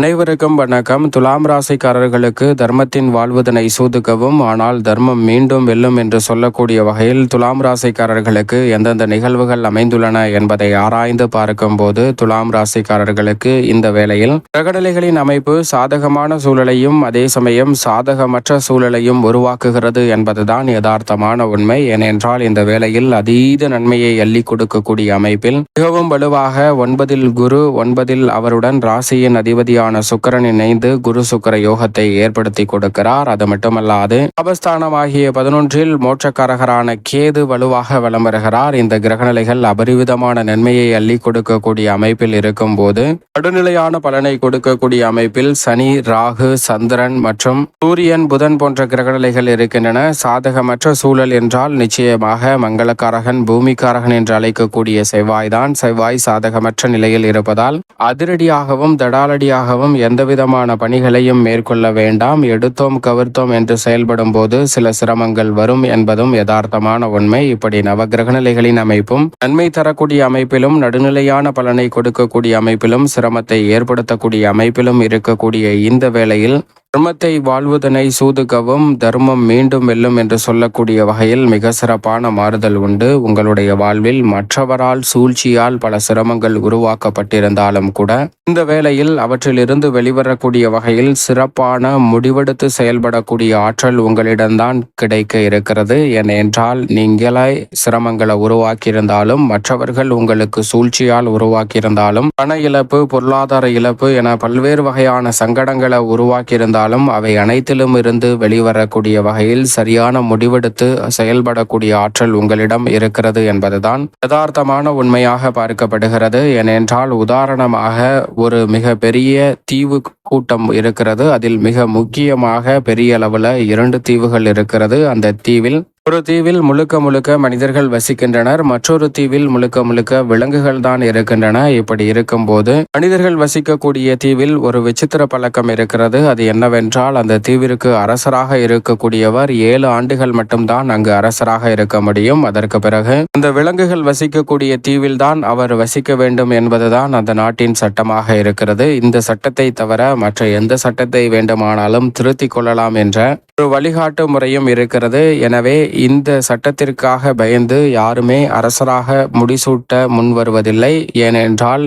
அனைவருக்கும் வணக்கம். துலாம் ராசிக்காரர்களுக்கு தர்மத்தின் வாழ்வதனை சூதுக்கவும் ஆனால் தர்மம் மீண்டும் வெல்லும் என்று சொல்லக்கூடிய வகையில் துலாம் ராசிக்காரர்களுக்கு எந்தெந்த நிகழ்வுகள் அமைந்துள்ளன என்பதை ஆராய்ந்து பார்க்கும்போது துலாம் ராசிக்காரர்களுக்கு இந்த வேளையில் பிரகடலைகளின் அமைப்பு சாதகமான சூழலையும் அதே சமயம் சாதகமற்ற சூழலையும் உருவாக்குகிறது என்பதுதான் யதார்த்தமான உண்மை. ஏனென்றால் இந்த வேளையில் அதீத நன்மையை அள்ளி கொடுக்கக்கூடிய அமைப்பில் மிகவும் வலுவாக ஒன்பதில் குரு ஒன்பதில் அவருடன் ராசியின் அதிபதியான சுக்கிரன் இணைந்து குரு சுக்கர யோகத்தை ஏற்படுத்தி கொடுக்கிறார். அது மட்டுமல்லாது அபஸ்தானமாகிய பதினொன்றில் மோட்சக்காரகரான கேது வலுவாக வலம் வருகிறார் இந்த கிரகநிலைகள் அபரிவிதமான நன்மையை அள்ளி கொடுக்கக்கூடிய அமைப்பில் இருக்கும் போது நடுநிலையான பலனை கொடுக்கக்கூடிய அமைப்பில் சனி ராகு சந்திரன் மற்றும் சூரியன் புதன் போன்ற கிரகநிலைகள் இருக்கின்றன. சாதகமற்ற சூழல் என்றால் நிச்சயமாக மங்களக்காரகன் பூமிக்காரகன் என்று அழைக்கக்கூடிய செவ்வாய்தான். செவ்வாய் சாதகமற்ற நிலையில் இருப்பதால் அதிரடியாகவும் தடாலடியாகவும் எந்தவிதமான பணிகளையும் மேற்கொள்ள வேண்டாம். எடுத்தோம் கவிர்த்தோம் என்று செயல்படும் போது சில சிரமங்கள் வரும் என்பதும் யதார்த்தமான உண்மை. இப்படி நவகிரக நிலைகளின் அமைப்பும் நன்மை தரக்கூடிய அமைப்பிலும் நடுநிலையான பலனை கொடுக்கக்கூடிய அமைப்பிலும் சிரமத்தை ஏற்படுத்தக்கூடிய அமைப்பிலும் இருக்கக்கூடிய இந்த வேளையில் தர்மத்தை வாழ்வதனை சூதுகவும் தர்மம் மீண்டும் வெல்லும் என்று சொல்லக்கூடிய வகையில் மிக சிறப்பான மாறுதல் உண்டு. உங்களுடைய வாழ்வில் மற்றவரால் சூழ்ச்சியால் பல சிரமங்கள் உருவாக்கப்பட்டிருந்தாலும் கூட இந்த வேளையில் அவற்றிலிருந்து வெளிவரக்கூடிய வகையில் சிறப்பான முடிவெடுத்து செயல்படக்கூடிய ஆற்றல் உங்களிடம்தான் கிடைக்க இருக்கிறது. ஏனென்றால் நீங்களே சிரமங்களை உருவாக்கியிருந்தாலும் மற்றவர்கள் உங்களுக்கு சூழ்ச்சியால் உருவாக்கியிருந்தாலும் பண இழப்பு பொருளாதார இழப்பு என பல்வேறு வகையான சங்கடங்களை உருவாக்கியிருந்தாலும் அவை அனைத்திலும் இருந்து வெளிவரக்கூடிய வகையில் சரியான முடிவெடுத்து செயல்படக்கூடிய ஆற்றல் உங்களிடம் இருக்கிறது என்பதுதான் யதார்த்தமான உண்மையாக பார்க்கப்படுகிறது. ஏனென்றால் உதாரணமாக ஒரு மிக பெரிய தீவு கூட்டம் இருக்கிறது. அதில் மிக முக்கியமாக பெரிய அளவில் இரண்டு தீவுகள் இருக்கிறது. அந்த தீவில் ஒரு தீவில் முழுக்க முழுக்க மனிதர்கள் வசிக்கின்றனர் மற்றொரு தீவில் முழுக்க முழுக்க விலங்குகள் தான் இருக்கின்றன. இப்படி இருக்கும்போது மனிதர்கள் வசிக்கக்கூடிய தீவில் ஒரு விசித்திர பழக்கம் இருக்கிறது. அது என்னவென்றால் அந்த தீவிற்கு அரசராக இருக்கக்கூடியவர் ஏழு ஆண்டுகள் மட்டும்தான் அங்கு அரசராக இருக்க முடியும். அதற்கு பிறகு அந்த விலங்குகள் வசிக்கக்கூடிய தீவில் தான் அவர் வசிக்க வேண்டும் என்பதுதான் அந்த நாட்டின் சட்டமாக இருக்கிறது. இந்த சட்டத்தை தவிர மற்ற எந்த சட்டத்தை வேண்டுமானாலும் திருத்திக் கொள்ளலாம் என்ற ஒரு வழிகாட்டு முறையும் இருக்கிறது. எனவே இந்த சட்டத்திற்காக பயந்து யாருமே அரசராக முடிசூட்ட முன் வருவதில்லை ஏனென்றால்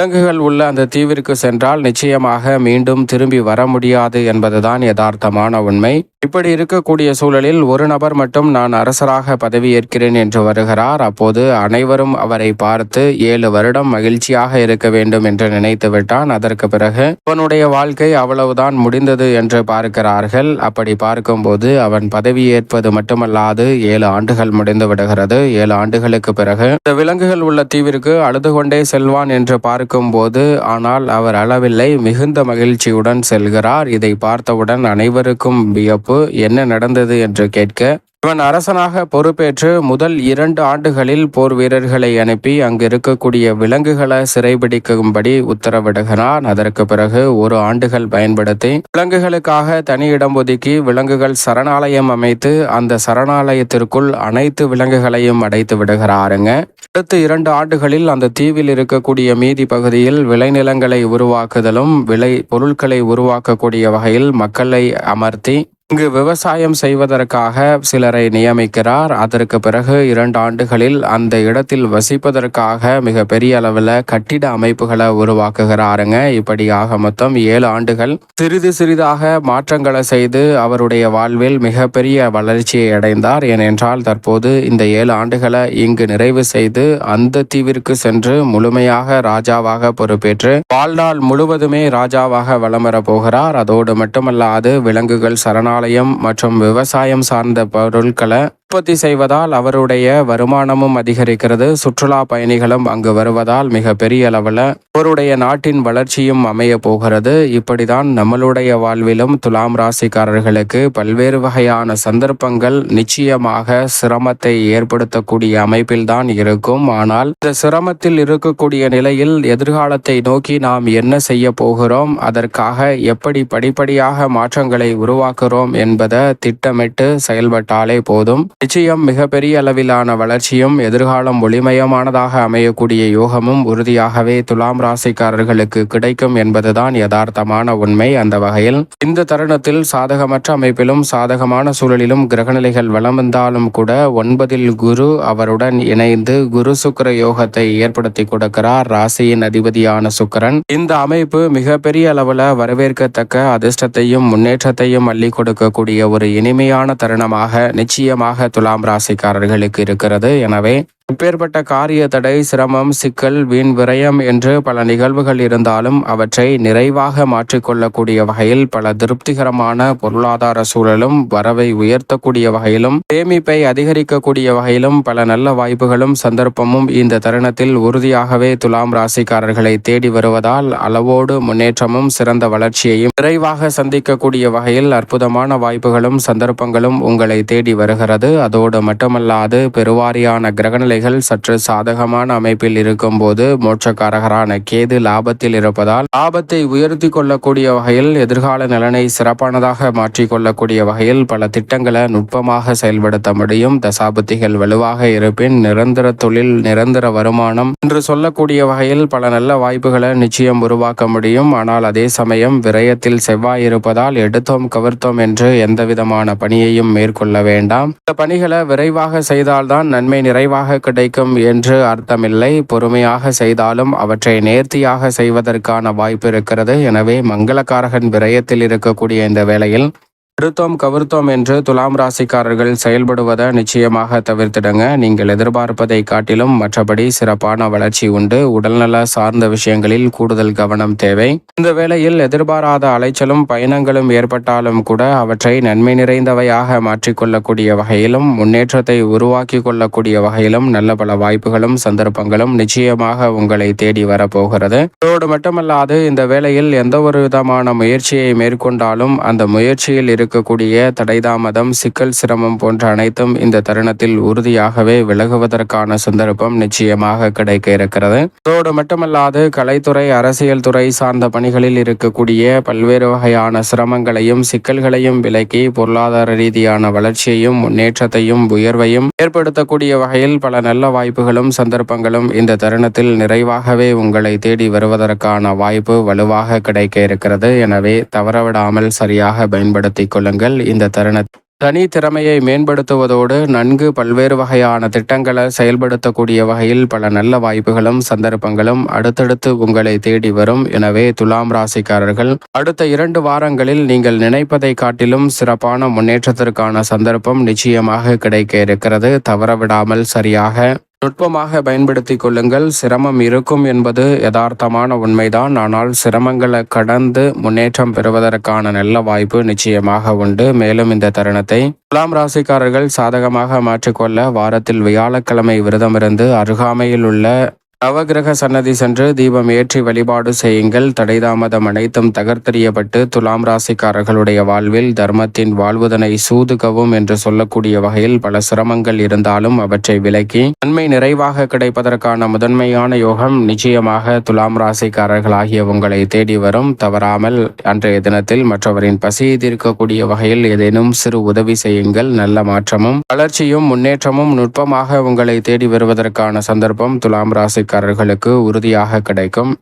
விலங்குகள் உள்ள அந்த தீவிற்கு சென்றால் நிச்சயமாக மீண்டும் திரும்பி வர முடியாது என்பதுதான் யதார்த்தமான உண்மை. இப்படி இருக்கக்கூடிய சூழலில் ஒரு நபர் மட்டும் நான் அரசராக பதவியேற்கிறேன் என்று வருகிறார். அப்போது அனைவரும் அவரை பார்த்து ஏழு வருடம் மகிழ்ச்சியாக இருக்க வேண்டும் என்று நினைத்து விட்டான். அதற்கு பிறகு அவனுடைய வாழ்க்கை அவ்வளவுதான் முடிந்தது என்று பார்க்கிறார்கள். அப்படி பார்க்கும்போது அவன் பதவியேற்பது மட்டுமல்லாது ஏழு ஆண்டுகள் முடிந்து விடுகிறது ஏழு ஆண்டுகளுக்கு பிறகு இந்த விலங்குகள் உள்ள தீவிற்கு அழுது கொண்டே செல்வான் என்று பார்க்க இருக்கும்போது ஆனால் அவர் அளவில்லை மிகுந்த மகிழ்ச்சியுடன் செல்கிறார். இதை பார்த்தவுடன் அனைவருக்கும் வியப்பு என்ன நடந்தது? என்று கேட்க இவன் அரசனாக பொறுப்பேற்று முதல் இரண்டு ஆண்டுகளில் போர் வீரர்களை அனுப்பி அங்கு இருக்கக்கூடிய விலங்குகளை சிறைபிடிக்கும்படி உத்தரவிடுகிறான். அதற்கு பிறகு ஒரு ஆண்டுகள் பயன்படுத்தி விலங்குகளுக்காக தனி இடம் ஒதுக்கி விலங்குகள் சரணாலயம் அமைத்து அந்த சரணாலயத்திற்குள் அனைத்து விலங்குகளையும் அடைத்து விடுகிறாருங்க. அடுத்த இரண்டு ஆண்டுகளில் அந்த தீவில் இருக்கக்கூடிய மீதி பகுதியில் விளைநிலங்களை உருவாக்குதலும் விளை பொருட்களை உருவாக்கக்கூடிய வகையில் மக்களை அமர்த்தி இங்கு விவசாயம் செய்வதற்காக சிலரை நியமிக்கிறார். அதற்கு பிறகு இரண்டு ஆண்டுகளில் அந்த இடத்தில் வசிப்பதற்காக மிக பெரிய அளவில் கட்டிட அமைப்புகளை உருவாக்குகிறாருங்க. இப்படியாக மொத்தம் ஏழு ஆண்டுகள் சிறிது சிறிதாக மாற்றங்களை செய்து அவருடைய வாழ்வில் மிகப்பெரிய வளர்ச்சியை அடைந்தார். ஏனென்றால் தற்போது இந்த ஏழு ஆண்டுகளை இங்கு நிறைவு செய்து அந்த தீவிற்கு சென்று முழுமையாக ராஜாவாக பொறுப்பேற்று வாழ்நாள் முழுவதுமே ராஜாவாக வலம் போகிறார். அதோடு மட்டுமல்லாது விலங்குகள் சரணா சரணாலயம் மற்றும் விவசாயம் சார்ந்த பொருட்களை உற்பத்தி செய்வதால் அவருடைய வருமானமும் அதிகரிக்கிறது. சுற்றுலா பயணிகளும் அங்கு வருவதால் மிக பெரிய அளவில் அவருடைய நாட்டின் வளர்ச்சியும் அமைய போகிறது. இப்படிதான் நம்மளுடைய வாழ்விலும் துலாம் ராசிக்காரர்களுக்கு பல்வேறு வகையான சந்தர்ப்பங்கள் நிச்சயமாக சிரமத்தை ஏற்படுத்தக்கூடிய அமைப்பில்தான் இருக்கும். ஆனால் இந்த சிரமத்தில் இருக்கக்கூடிய நிலையில் எதிர்காலத்தை நோக்கி நாம் என்ன செய்ய போகிறோம்? அதற்காக எப்படி படிப்படியாக மாற்றங்களை உருவாக்குகிறோம் வேண்டும் என்பதை திட்டமிட்டு செயல்பட்டாலே போதும். நிச்சயம் மிகப்பெரிய அளவிலான வளர்ச்சியும் எதிர்காலம் ஒளிமயமானதாக அமையக்கூடிய யோகமும் உறுதியாகவே துலாம் ராசிக்காரர்களுக்கு கிடைக்கும் என்பதுதான் யதார்த்தமான உண்மை அந்த வகையில். இந்த தருணத்தில் சாதகமற்ற அமைப்பிலும் சாதகமான சூழலிலும் கிரகநிலைகள் வளம் வந்தாலும் கூட ஒன்பதில் குரு அவருடன் இணைந்து குரு சுக்கிர யோகத்தை ஏற்படுத்தி கொடுக்கிறார். ராசியின் அதிபதியான சுக்கிரன். இந்த அமைப்பு மிகப்பெரிய அளவில் வரவேற்கத்தக்க அதிர்ஷ்டத்தையும் முன்னேற்றத்தையும் அள்ளி இருக்கக்கூடிய ஒரு இனிமையான தருணமாக நிச்சயமாக துலாம் ராசிக்காரர்களுக்கு இருக்கிறது. எனவே இப்பேற்பட்ட காரிய தடை சிரமம் சிக்கல் வீண் விரயம் என்று பல நிகழ்வுகள் இருந்தாலும் அவற்றை நிறைவாக மாற்றிக்கொள்ளக்கூடிய வகையில் பல திருப்திகரமான பொருளாதார சூழலும் வரவை உயர்த்தக்கூடிய வகையிலும் சேமிப்பை அதிகரிக்கக்கூடிய வகையிலும் பல நல்ல வாய்ப்புகளும் சந்தர்ப்பமும் இந்த தருணத்தில் உறுதியாகவே துலாம் ராசிக்காரர்களை தேடி வருவதால் அளவோடு முன்னேற்றமும் சிறந்த வளர்ச்சியையும் விரைவாக சந்திக்கக்கூடிய வகையில் அற்புதமான வாய்ப்புகளும் சந்தர்ப்பங்களும் உங்களை தேடி வருகிறது. அதோடு மட்டுமல்லாது பெருவாரியான கிரகநிலை கிரகநிலைகள் சற்று சாதகமான அமைப்பில் இருக்கும்போது மோட்சக்காரகரான கேது லாபத்தில் இருப்பதால் லாபத்தை உயர்த்தி கொள்ளக்கூடிய வகையில் எதிர்கால நலனை சிறப்பானதாக மாற்றிக்கொள்ளக்கூடிய வகையில் பல திட்டங்களை நுட்பமாக செயல்படுத்த முடியும். தசாபத்திகள் வலுவாக இருப்பின் நிரந்தர தொழில் நிரந்தர வருமானம் என்று சொல்லக்கூடிய வகையில் பல நல்ல வாய்ப்புகளை நிச்சயம் உருவாக்க முடியும். ஆனால் அதே சமயம் விரயத்தில் செவ்வாய் இருப்பதால் எடுத்தோம் கவர்த்தோம் என்று எந்தவிதமான பணியையும் மேற்கொள்ள வேண்டாம். இந்த பணிகளை விரைவாக செய்தால்தான் நன்மை நிறைவாக கிடைக்கும் என்று அர்த்தமில்லை. பொறுமையாக செய்தாலும் அவற்றை நேர்த்தியாக செய்வதற்கான வாய்ப்பு இருக்கிறது. எனவே மங்களக்காரகன் விரயத்தில் இருக்கக்கூடிய இந்த வேளையில் எடுத்தோம் கவிர்த்தோம் என்று துலாம் ராசிக்காரர்கள் செயல்படுவதை நிச்சயமாக தவிர்த்திடுங்க. நீங்கள் எதிர்பார்ப்பதை காட்டிலும் மற்றபடி சிறப்பான வளர்ச்சி உண்டு. உடல்நல சார்ந்த விஷயங்களில் கூடுதல் கவனம் தேவை. இந்த வேளையில் எதிர்பாராத அலைச்சலும் பயணங்களும் ஏற்பட்டாலும் கூட அவற்றை நன்மை நிறைந்தவையாக மாற்றிக்கொள்ளக்கூடிய வகையிலும் முன்னேற்றத்தை உருவாக்கி கொள்ளக்கூடிய வகையிலும் நல்ல பல வாய்ப்புகளும் சந்தர்ப்பங்களும் நிச்சயமாக உங்களை தேடி வரப்போகிறது. அதோடு மட்டுமல்லாது இந்த வேளையில் எந்த ஒரு விதமான முயற்சியை மேற்கொண்டாலும் அந்த முயற்சியில் இருக்க இருக்கக்கூடிய தடைதாமதம் சிக்கல் சிரமம் போன்ற அனைத்தும் இந்த தருணத்தில் உறுதியாகவே விலகுவதற்கான சந்தர்ப்பம் நிச்சயமாக கிடைக்க இருக்கிறது. அதோடு மட்டுமல்லாது கலைத்துறை அரசியல் துறை சார்ந்த பணிகளில் இருக்கக்கூடிய பல்வேறு வகையான சிரமங்களையும் சிக்கல்களையும் விலக்கி பொருளாதார ரீதியான வளர்ச்சியையும் முன்னேற்றத்தையும் உயர்வையும் ஏற்படுத்தக்கூடிய வகையில் பல நல்ல வாய்ப்புகளும் சந்தர்ப்பங்களும் இந்த தருணத்தில் நிறைவாகவே உங்களை தேடி வருவதற்கான வாய்ப்பு வலுவாக கிடைக்க இருக்கிறது. எனவே தவறவிடாமல் சரியாக பயன்படுத்திக் கொள்ளுங்கள் இந்த தருண தனி திறமையை மேம்படுத்துவதோடு நன்கு பல்வேறு வகையான திட்டங்களை செயல்படுத்தக்கூடிய வகையில் பல நல்ல வாய்ப்புகளும் சந்தர்ப்பங்களும் அடுத்தடுத்து உங்களை தேடி வரும். எனவே துலாம் ராசிக்காரர்கள் அடுத்த இரண்டு வாரங்களில் நீங்கள் நினைப்பதை காட்டிலும் சிறப்பான முன்னேற்றத்திற்கான சந்தர்ப்பம் நிச்சயமாக கிடைக்க இருக்கிறது. தவறவிடாமல் சரியாக நுட்பமாக பயன்படுத்தி கொள்ளுங்கள். சிரமம் இருக்கும் என்பது யதார்த்தமான உண்மைதான். ஆனால் சிரமங்களை கடந்து முன்னேற்றம் பெறுவதற்கான நல்ல வாய்ப்பு நிச்சயமாக உண்டு. மேலும் இந்த தருணத்தை துலாம் ராசிக்காரர்கள் சாதகமாக மாற்றிக்கொள்ள வாரத்தில் வியாழக்கிழமை விரதமிருந்து அருகாமையில் உள்ள நவகிரக சன்னதி சென்று தீபம் ஏற்றி வழிபாடு செய்யுங்கள். தடைதாமதம் அனைத்தும் தகர்த்தறியப்பட்டு துலாம் ராசிக்காரர்களுடைய வாழ்வில் தர்மத்தின் வாழ்வுதனை சூதுகவும் என்று சொல்லக்கூடிய வகையில் பல சிரமங்கள் இருந்தாலும் அவற்றை விலக்கி நன்மை நிறைவாக கிடைப்பதற்கான முதன்மையான யோகம் நிச்சயமாக துலாம் ராசிக்காரர்களாகிய உங்களை தேடி வரும். தவறாமல் அன்றைய தினத்தில் மற்றவரின் பசியை தீர்க்கக்கூடிய வகையில் ஏதேனும் சிறு உதவி செய்யுங்கள். நல்ல மாற்றமும் வளர்ச்சியும் முன்னேற்றமும் நுட்பமாக உங்களை தேடி வருவதற்கான சந்தர்ப்பம் துலாம் ராசி தொழில்காரர்களுக்கு உறுதியாக கிடைக்கும்.